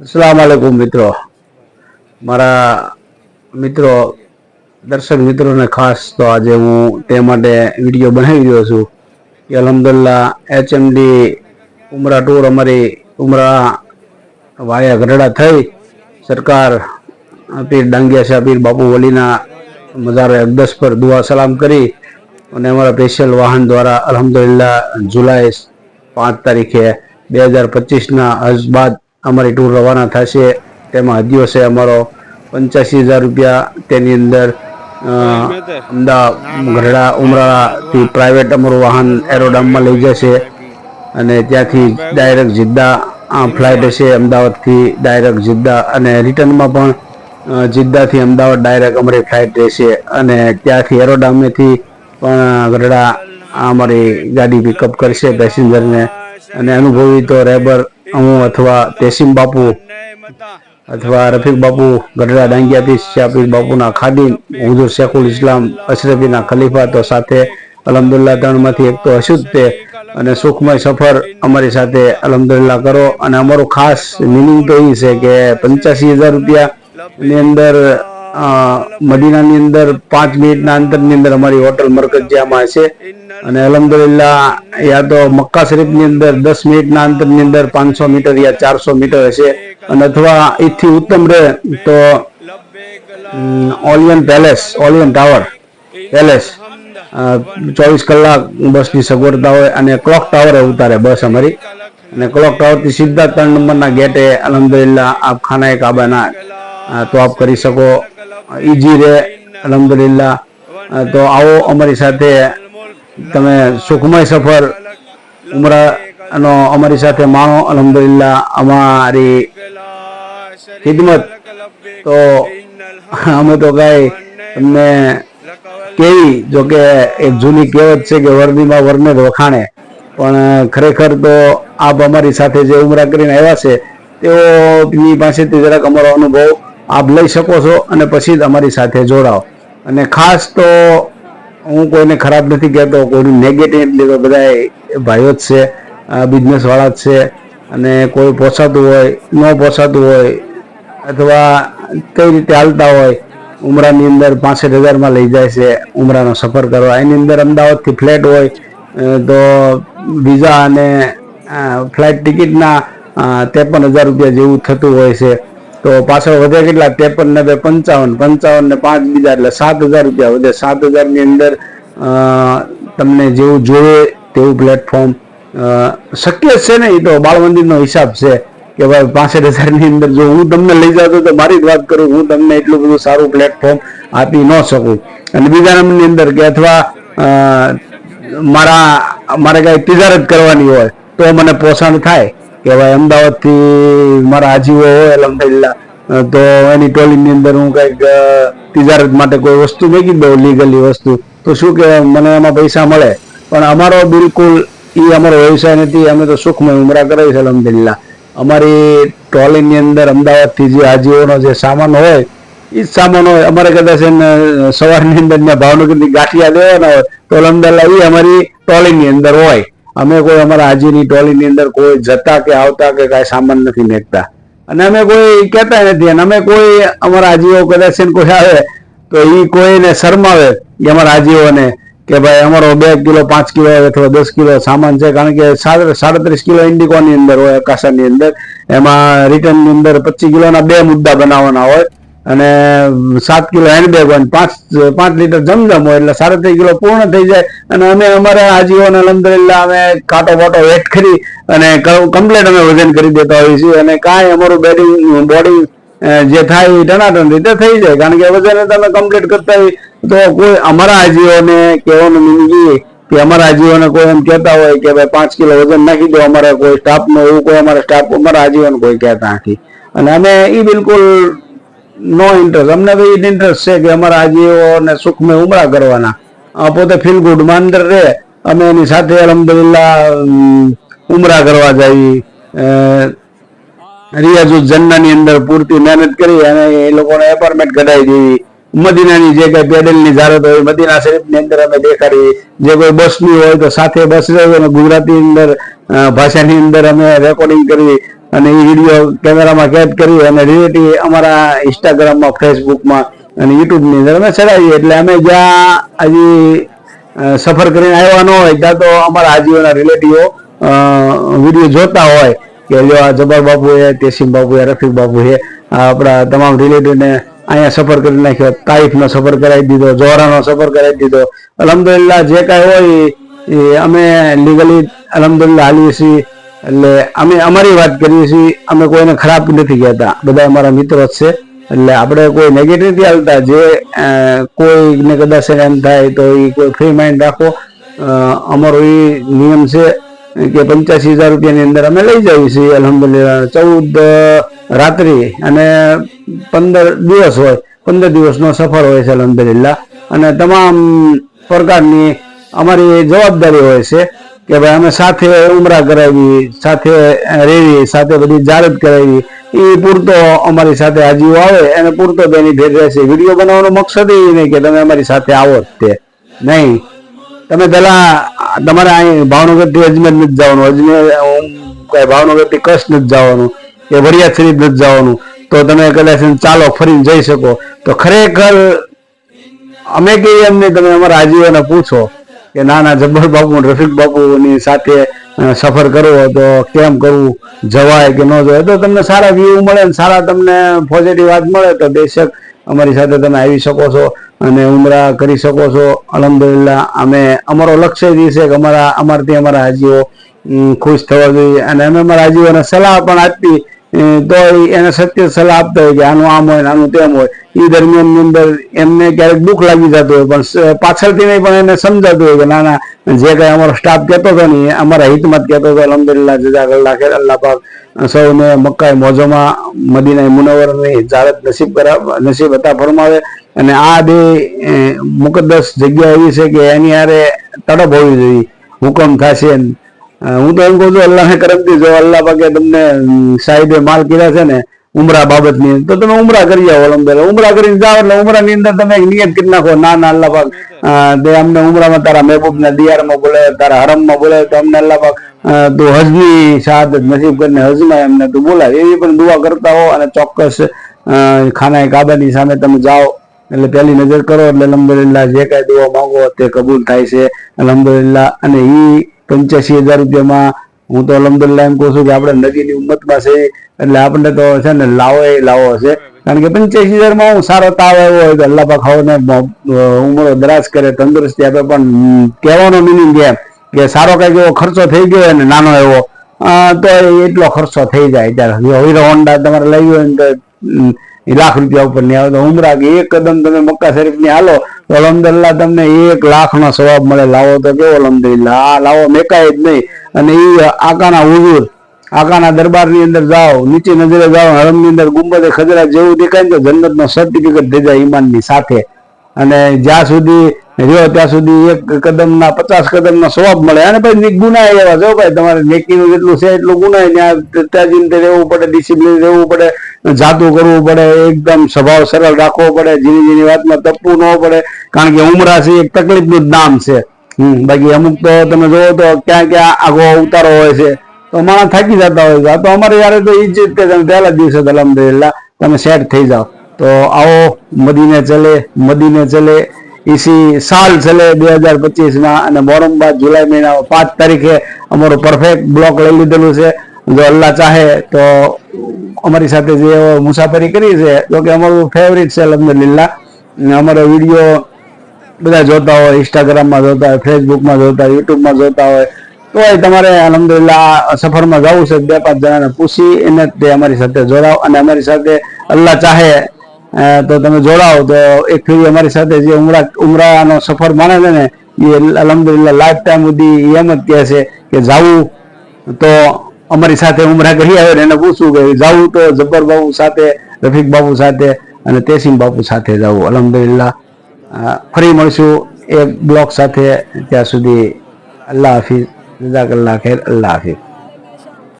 અસલામ વાલેકુમ મિત્રો. મારા મિત્રો, દર્શક મિત્રોને ખાસ તો આજે હું તે માટે વીડિયો બનાવી રહ્યો છું કે અલહમદુલ્લા એચએમડી ઉમરા ટૂર અમારી ઉમરા વાયા ગઢડા થઈ સરકાર પીર ડાંગિયા શાહ પીર બાપુ વલીના મજાર અગદસ પર દુઆ સલામ કરી અને અમારા સ્પેશિયલ વાહન દ્વારા અલહમદુલિલ્લાહ જુલાઈ પાંચ તારીખે બે હજાર પચીસના હજ બાદ અમારી ટૂર રવાના થશે. તેમાં છે અમારો પંચ્યાસી હજાર રૂપિયા. તેની અંદર અમદાવાદ, ગઢડા, ઉમરાળાથી પ્રાઇવેટ અમારું વાહન એરોડામમાં લઈ જશે. અને ત્યાંથી ડાયરેક્ટ જિદ્દા ફ્લાઇટ હશે અમદાવાદથી ડાયરેક્ટ જિદ્દા. અને રિટર્નમાં પણ જિદ્દાથી અમદાવાદ ડાયરેક્ટ અમારી ફ્લાઇટ રહેશે. અને ત્યાંથી એરોડામેથી પણ ગઢડા અમારી ગાડી પિકઅપ કરશે પેસેન્જરને અને અનુભવી તો રેબર હું અથવા તેસીમ બાપુ અથવા રફીક બાપુ ગઢડા ડાંગિયાથી શાપીર બાપુના ખાદીમ હુજુર શેખુલ ઇસ્લામ અશરફીના ખલીફા તો સાથે અલહમદુલ્લા ત્રણમાંથી એક તો હશું જ તે. અને સુખમય સફર અમારી સાથે અલહમદુલ્લા કરો. અને અમારો ખાસ મિનિંગ તો એ છે કે પંચ્યાસી હજાર રૂપિયા ની અંદર મદીનાની અંદર પાંચ મિનિટના અંતરની અંદર અમારી હોટલ મરકજિયામાં છે. અને અલહમદુલિલ્લા યા તો મક્કા શરીફની અંદર દસ મિનિટના અંતરની અંદર પાંચસો મીટર યા ચારસો મીટર હશે. અને અથવા એથી ઉત્તમ રહે તો Olian palace, Olian tower palace. ચોવીસ કલાક બસની સગવડતા હોય અને ક્લોક ટાવરે ઉતારે બસ અમારી. અને ક્લોક ટાવરથી સીધા ત્રણ નંબરના ગેટે અલહમદુલિલ્લા આપ ખાના કાબાના તો આપ કરી શકો. ઈજી રે અલહમદુલિલ્લા તો આવો અમારી સાથે તમે સુખમય સફર, ઉમરાનો અમારી સાથે માણો અલહમદુલિલ્લા અમારી ખિદમત. તો અમે તો કઈ તમને કેવી જો કે એક જૂની કહેવત છે કે વર્દીમાં વરને વખાણે. પણ ખરેખર તો આપ અમારી સાથે જે ઉમરા કરીને આવ્યા છે, તેઓની પાસેથી જરાક અમારો અનુભવ આપ લઈ શકો છો અને પછી જ અમારી સાથે જોડાઓ. અને ખાસ તો હું કોઈને ખરાબ નથી કહેતો, કોઈનું નેગેટિવ એટલે તો બધા ભાઈઓ જ છે બિઝનેસવાળા જ છે. અને કોઈ પોસાતું હોય, ન પોસાતું હોય, અથવા કઈ રીતે હાલતા હોય, ઉમરાની અંદર પાસઠ હજારમાં લઈ જાય છે ઉમરાનો સફર કરવા. એની અંદર અમદાવાદથી ફ્લેટ હોય તો વિઝા અને ફ્લાઇટ ટિકિટના ત્રેપન હજાર રૂપિયા જેવું થતું હોય છે. તો પાછળ વધે કેટલા? ત્રેપન ને બે પંચાવન. પંચાવન ને પાંચ બીજા, એટલે સાત હજાર રૂપિયા વધે. સાત હજારની અંદર તમને જેવું જોઈએ તેવું પ્લેટફોર્મ શક્ય છે ને? એ તો બાળ મંદિરનો હિસાબ છે કે ભાઈ પાસઠ હજારની અંદર જો હું તમને લઈ જાતો તો મારી જ વાત કરું. હું તમને એટલું બધું સારું પ્લેટફોર્મ આપી ન શકું. અને બીજા નંબરની અંદર કે અથવા મારા, મારે કઈ તિજારત કરવાની હોય તો મને પોષણ થાય. કે ભાઈ અમદાવાદથી મારા આજીઓ હોય અલહમદુલિલ્લાહ અ, તો એની ટોલીની અંદર હું કંઈક તિજારત માટે કોઈ વસ્તુ મૂકી દઉં લીગલી વસ્તુ. તો શું કે મને એમાં પૈસા મળે. પણ અમારો બિલકુલ એ અમારો વ્યવસાય નથી અમે તો સુખમય ઉમરા કરાવી છે અલહમદુલિલ્લાહ. અમારી ટ્રોલીની અંદર અમદાવાદથી જે હાજીઓનો જે સામાન હોય એ જ સામાન હોય. અમારે કદાચ સવારની અંદર ભાવનગરની ગાંઠિયા દેવાના હોય તો અલહમદુલિલ્લાહ એ અમારી ટ્રોલીની અંદર હોય. અમે કોઈ અમારા હાજીની ટોલીની અંદર કોઈ જતા કે આવતા કે કાંઈ સામાન નથી મેકતા. અને અમે કોઈ કહેતા નથી. અને અમે કોઈ અમારા હાજીઓ કદાચ કોઈ આવે તો એ કોઈને શરમાવે કે અમારા હાજીઓને કે ભાઈ અમારો બે કિલો, પાંચ કિલો અથવા દસ કિલો સામાન છે. કારણ કે સાડ- સાડત્રીસ કિલો ઇન્ડિકોની અંદર હોય અકાશાની અંદર. એમાં રિટર્નની અંદર પચીસ કિલોના બે મુદ્દા બનાવવાના હોય. અને સાત કિલો હેન્ડબેગ હોય પાંચ પાંચ લીટર જમજમ હોય એટલે સાડત્રીસ કિલો પૂર્ણ થઈ જાય. અને અમે અમારા આજીવન અલહમદુલિલ્લાહ અમે કાંટો બાટો વેટ કરી અને કમ્પ્લેટ અમે વજન કરી દેતા હોઈએ છીએ. અને કાંઈ અમારું બેડિંગ બોડી જે થાય એ ટનાટન રીતે થઈ જાય. કારણ કે વજન તમે કમ્પ્લીટ કરતા હોય તો કોઈ અમારા આજીઓને કહેવાનું meaning કે અમારા આજીઓને કોઈ એમ કહેતા હોય કે ભાઈ પાંચ કિલો વજન નાખી દો, અમારા કોઈ સ્ટાફનો એવું કોઈ અમારા સ્ટાફ અમારા આજીઓને કોઈ કહેતા નથી. અને અમે એ બિલકુલ નો ઇન્ટરેસ્ટ અમને ભાઈ ઇન્ટરેસ્ટ છે કે અમારા આજીવોને સુખમય ઉમરા કરવાના. પોતે ફીલ ગુડમાં અંદર રહે. અમે એની સાથે અલહમદુલિલ્લાહ ઉમરા કરવા જઈએ રિયાઝુલ જન્નાની અંદર પૂરતી મહેનત કરી અને એ લોકોને એપાર્ટમેન્ટ કઢાવી દેવી મદીનાની જે કઈ પેડલની જારત હોય, મદીના શરીફની અંદર અમે દેખાડી. જે કોઈ બસની હોય તો સાથે બસ રહે અને ગુજરાતી અંદર ભાષાની અંદર અમે રેકોર્ડિંગ કરી. અને એ વીડિયો કેમેરામાં કેદ કરી અને રિલેટિવ અમારા ઇન્સ્ટાગ્રામમાં ફેસબુકમાં અને યુટ્યુબની અંદર અમે ચડાવીએ. એટલે અમે જ્યાં હજી સફર કરીને આવ્યા ન હોય, ત્યાં તો અમારા હાજીઓના રિલેટિવો વીડિયો જોતા હોય કે જો આ જબર બાપુ છે, તેસીમ બાપુ છે, રફીક બાપુ છે આપણા તમામ રિલેટિવને અહીંયા સફર કરી નાખ્યો. તારીફનો સફર કરાવી દીધો, જોહરાનો સફર કરાવી દીધો. અલહમદુલિલ્લાહ, જે કાંઈ હોય એ અમે લીગલી અલહમદુલિલ્લાહ હાલીએ છીએ એટલે અમે અમારી વાત કરીએ છીએ, અમે કોઈને ખરાબ નથી કહેતા. બધા અમારા મિત્રો જ છે. એટલે આપણે કોઈ નેગેટિવ નથી હાલતા જે કોઈને કદાચ એમ થાય તો એ કોઈ ફ્રી માઇન્ડ રાખો. અમારો એ નિયમ છે કે પંચ્યાસી હજાર રૂપિયાની અંદર અમે લઈ જઈએ છીએ અલહમદુલિલ્લા ચૌદ રાત્રિ અને પંદર દિવસ હોય. પંદર દિવસનો સફર હોય છે અલહમદુલિલ્લા અને તમામ પ્રકારની અમારી જવાબદારી હોય છે. કે ભાઈ અમે સાથે ઉમરા કરાવી, સાથે રેવી, સાથે બધી જારત કરાવી. એ પૂરતો અમારી સાથે હાજીઓ આવે, એને પૂરતો તેની ભેટ રહેશે. વીડિયો બનાવવાનો મકસદ એ નહીં કે તમે અમારી સાથે આવો જ તે. નહીં. તમે પહેલાં તમારે અહીં ભાવનગરથી અજમેર નથી જવાનું. અજમેર કઈ ભાવનગરથી કચ્છ નથી જવાનું. કે વરિયા શરીફ નથી જવાનું. તો તમે કદાચ ચાલો ફરીને જઈ શકો. તો ખરેખર અમે કહીએ એમને તમે અમારા આજીવોને પૂછો. કે ના ના જબ્બર બાપુ અને રફીક બાપુની સાથે સફર કરવો તો કેમ કરવું? જવાય કે ન જવાય? તો તમને સારા વ્યૂ મળે ને સારા તમને પોઝિટિવ વાત મળે તો બેશક અમારી સાથે તમે આવી શકો છો અને ઉમરા કરી શકો છો. અલહમદુલિલ્લા અમે, અમારો લક્ષ્ય જ છે કે અમારા, અમારથી અમારા હાજીઓ ખુશ થવા જોઈએ અને અમે અમારા હાજીઓને સલાહ પણ આપી તો એને સત્ય સલાહ આપતા હોય કે આનું આમ હોય આનું તેમ હોય. એ દરમિયાનની અંદર એમને ક્યારેક દુઃખ લાગી જતું હોય, પણ પાછળથી નહીં પણ એને સમજાતું હોય કે ના ના, જે કઈ અમારો સ્ટાફ કહેતો હતો ને અમારા હિતમાં જ કહેતો હતો. અલહમદુલિલ્લાહ જઝાકલ્લાહ ખેર, અલ્લાહ પાક. સૌને મક્કાએ મોજોમાં મદીના મુનવરની જારત નસીબ કરા, નસીબ હતા ફરમાવે. અને આ બે મુકદ્દસ જગ્યા એવી છે કે એની હારે તડપ હોવી જોઈએ. હુકમ થશે હું તો એમ કહું છું અલ્લાહને કરમથી જો અલ્લાહ પાકે તમને સાહેબે માલ કર્યા છે ને, ઉમરા બાબતની. તો તમે ઉમરા કરી આવો અલમદુલ્લા ઉમરા કરીને જાઓ એટલે ઉમરાની અંદર તમે નિયત કરી નાખો. ના ના, અલ્લાહ પાક તે અમને ઉમરામાં તારા મહેબૂબના દિયારમાં બોલે તારા હરમમાં બોલે તો અમને અલ્લાહ પાક તું હજની શહાદત નસીબ કરીને હજમાં એમને તું બોલાવે. એવી પણ દુઆ કરતા હો અને ચોક્કસ ખાના કાબાની સામે તમે જાઓ. એટલે પહેલી નજર કરો, એટલે અલહમદુલિલ્લાહ જે કાંઈ દુઆ માંગો તે કબૂલ થાય છે. અલહમદુલિલ્લાહ. અને ઈ પંચ્યાસી હજાર રૂપિયામાં હું તો અલહમદુલિલ્લાહ એમ કહું છું કે આપણે નદીની ઉમ્મતમાં છે, એટલે આપણને તો છે ને લાવો એ લાવો છે કારણ કે પંચ્યાસી હજારમાં હું સારો તાવ આવ્યો હોય તો અલ્લાહ પાખાઓને ઉમરો દરાજ કરે, તંદુરસ્તી આપે, પણ કહેવાનો મિનિંગ એમ કે સારો કંઈક એવો ખર્ચો થઈ ગયો અને નાનો એવો તો એટલો ખર્ચો થઈ જાય. ત્યારે હીરો હોન્ડા તમારે લઈ હોય ને તો એ લાખ રૂપિયા ઉપર નહીં આવે તો ઉમરા કે એક કદમ તમે મક્કા શરીફની હાલો, તો અલહમદુલિલ્લાહ તમને એક લાખ નો સવાબ મળે. લાવો તો કેવો અલહમદુલિલ્લાહ? આ લાવો, મેકાય જ નહીં. અને એ આકાના હુજુર, આકાના દરબારની અંદર જાઓ, નીચે નજરે જાઓ, હરમની અંદર ગુંબદે ખજરા જેવું દેખાય ને તો જન્નતનો સર્ટિફિકેટ થઈ જાય ઈમાનની સાથે. અને જ્યાં સુધી રહ્યો ત્યાં સુધી એક કદમના, પચાસ કદમના સ્વાબ મળે. અને પછી ગુના એવા. જો ભાઈ તમારે નેકીનું જેટલું છે એટલું ગુના ત્યાં ત્યાં રહેવું પડે ડિસિપ્લિન રહેવું પડે. જાતું કરવું પડે, એકદમ સ્વભાવ સરળ રાખવો પડે જીની જીની વાતમાં તપવું ન પડે, કારણ કે ઉમરા એક તકલીફનું જ નામ છે. હમ, બાકી અમુક તો તમે જોવો તો ક્યાં ક્યાં આગો ઉતારો હોય છે. તો માણસ થાકી જતા હોય છે. આ તો અમારે યારે તો ઈ જ કે તમે પહેલા દિવસે તો અલહમદુલિલ્લાહ તમે સેટ થઈ જાઓ. તો આવો, મદીને ચલે મદીને ચલે, ઈસી સાલ ચલે બે હજાર પચીસમાં અને મોરમ બાદ જુલાઈ મહિનામાં પાંચ તારીખે અમારું પરફેક્ટ બ્લોક લઈ લીધેલું છે. જો અલ્લાહ ચાહે તો અમારી સાથે જે મુસાફરી કરી છે તો કે અમારું ફેવરિટ છે અલહમદુલિલ્લા અમારો વીડિયો બધા જોતા હોય ઇન્સ્ટાગ્રામમાં જોતા હોય ફેસબુકમાં જોતા હોય યુટ્યુબમાં જોતા હોય તો એ તમારે અલહમદુલિલ્લા સફરમાં જવું છે, બે પાંચ જણાને પૂછી એને તે અમારી સાથે જોડાવ અને અમારી સાથે અલ્લાહ ચાહે તો તમે જોડાવો. તો એક ફેરી અમારી સાથે જે ઉમરા, ઉમરાનો સફર માણે છે ને, એ અલહમદુલિલ્લા લાઈફ ટાઈમ સુધી એમ જ કહે છે કે જાવું. તો અમારી સાથે ઉમરા કરી આવે એને પૂછવું કે જવું તો જબ્બર બાબુ સાથે, રફીક બાબુ સાથે અને તેસીમ બાપુ સાથે જવું અલહમદુલિલ્લા ફરી મળશું એક બ્લોક સાથે. ત્યાં સુધી અલ્લાહ હાફિઝ. જઝાકલ્લાહ ખેર. અલ્લાહ હાફિઝ.